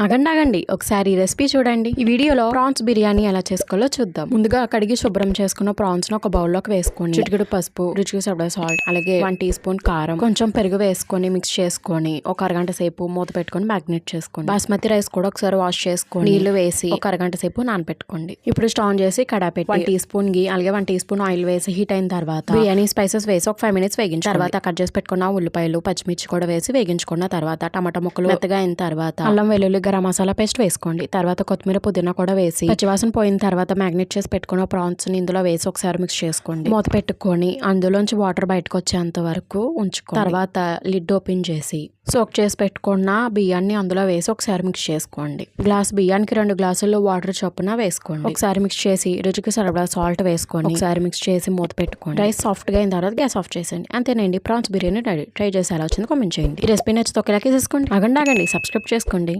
ఆగండి ఆగండి. ఒకసారి రెసిపీ చూడండి. ఈ వీడియోలో ప్రాన్స్ బిర్యానీ ఎలా చేసుకోవాలో చూద్దాం. ముందుగా కడిగి శుభ్రం చేసుకున్న ప్రాన్స్ను ఒక బౌల్లోకి వేసుకోండి. చిటికెడు పసుపు రుచికి సబ్డా సాల్ట్ అలాగే వన్ టీ స్పూన్ కారం కొంచెం పెరుగు వేసుకొని మిక్స్ చేసుకొని ఒక అరగంట సేపు మూత పెట్టుకొని మ్యాగ్నెట్ చేసుకోండి. బాస్మతి రైస్ కూడా ఒకసారి వాష్ చేసుకొని నీళ్ళు వేసి ఒక అరగంట సేపు నానపెట్టుకోండి. ఇప్పుడు స్టవ్ చేసి కడా పెట్టి వన్ టీ స్పూన్ గీ అలాగే వన్ టీ స్పూన్ ఆయిల్ వేసి హీట్ అయిన తర్వాత బిర్యానీ స్పైసెస్ వేసి ఒక ఫైవ్ మినిట్స్ వేగించిన తర్వాత కట్ చేసి పెట్టుకున్న ఉల్లిపాయలు పచ్చిమిర్చి కూడా వేసి వేగించుకున్న తర్వాత టమాటా ముక్కలు మెత్తగా అయిన తర్వాత అల్లం వెల్లుల్లి గరం మసాలా పేస్ట్ వేసుకోండి. తర్వాత కొత్తిమీర పుదీనా కూడా వేసి పచ్చివాసన పోయిన తర్వాత మ్యాగ్నెట్ చేసి పెట్టుకున్న ప్రాన్స్ని ఇందులో వేసి ఒకసారి మిక్స్ చేసుకోండి. మూత పెట్టుకొని అందులోంచి వాటర్ బయటకు వచ్చేంత వరకు ఉంచుకో తర్వాత లిడ్ ఓపెన్ చేసి సోక్ చేసి పెట్టుకున్న బియ్యాన్ని అందులో వేసి ఒకసారి మిక్స్ చేసుకోండి. గ్లాస్ బియ్యానికి రెండు గ్లాసులు వాటర్ చొప్పున వేసుకోండి. ఒకసారి మిక్స్ చేసి రుచికి సరిపడా సాల్ట్ వేసుకోండి. ఒకసారి మిక్స్ చేసి మూత పెట్టుకోండి. రైస్ సాఫ్ట్గా అయిన తర్వాత గ్యాస్ ఆఫ్ చేసేయండి. అంతేనండి ప్రాన్స్ బిర్యానీ రెడీ. ట్రై చేసి ఎలా వచ్చింది కామెంట్ చేయండి. ఈ రెసిపీ నచ్చితే ఒకేలాగే చేసుకోండి ఆగండి ఆగండి. సబ్స్క్రైబ్ చేసుకోండి.